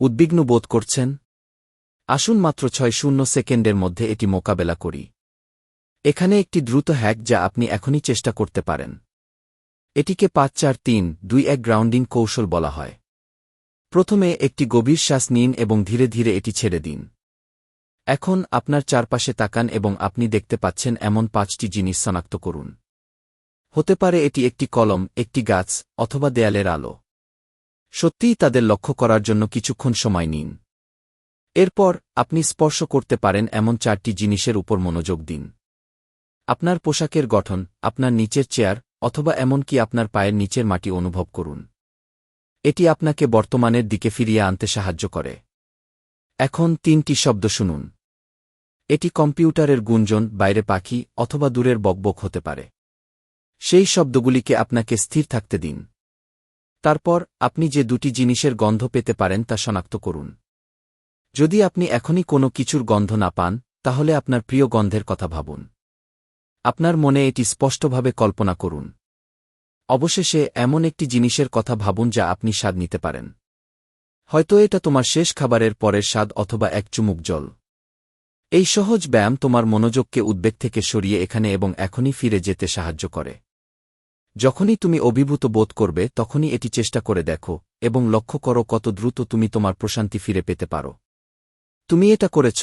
উদ্বিগ্ন বোধ করছেন? আসুন মাত্র ছয় শূন্য সেকেন্ডের মধ্যে এটি মোকাবেলা করি। এখানে একটি দ্রুত হ্যাক যা আপনি এখনই চেষ্টা করতে পারেন। এটিকে পাঁচ চার তিন দুই এক গ্রাউন্ডিং কৌশল বলা হয়। প্রথমে একটি গভীর শ্বাস নিন এবং ধীরে ধীরে এটি ছেড়ে দিন। এখন আপনার চারপাশে তাকান এবং আপনি দেখতে পাচ্ছেন এমন পাঁচটি জিনিস শনাক্ত করুন। হতে পারে এটি একটি কলম, একটি গাছ, অথবা দেয়ালের আলো। সত্যিই তাদের লক্ষ্য করার জন্য কিছুক্ষণ সময় নিন। এরপর, আপনি স্পর্শ করতে পারেন এমন চারটি জিনিসের উপর মনোযোগ দিন। আপনার পোশাকের গঠন, আপনার নিচের চেয়ার, অথবা এমনকি আপনার পায়ের নিচের মাটি অনুভব করুন। এটি আপনাকে বর্তমানের দিকে ফিরিয়ে আনতে সাহায্য করে। এখন তিনটি শব্দ শুনুন। এটি কম্পিউটারের গুঞ্জন, বাইরে পাখি, অথবা দূরের বকবক হতে পারে। সেই শব্দগুলিকে আপনাকে স্থির থাকতে দিন। তারপর, আপনি যে দুটি জিনিসের গন্ধ পেতে পারেন তা শনাক্ত করুন। যদি আপনি এখনই কোনো কিছুর গন্ধ না পান, তাহলে আপনার প্রিয় গন্ধের কথা ভাবুন। আপনার মনে এটি স্পষ্টভাবে কল্পনা করুন। অবশেষে, এমন একটি জিনিসের কথা ভাবুন যা আপনি স্বাদ নিতে পারেন। হয়তো এটা তোমার শেষ খাবারের পরের স্বাদ অথবা এক চুমুক জল। এই সহজ ব্যায়াম তোমার মনোযোগকে উদ্বেগ থেকে সরিয়ে এখানে এবং এখনই ফিরে যেতে সাহায্য করে। যখনই তুমি অভিভূত বোধ করবে, তখনই এটি চেষ্টা করে দেখো, এবং লক্ষ্য করো কত দ্রুত তুমি তোমার প্রশান্তি ফিরে পেতে পারো। তুমি এটা করেছ।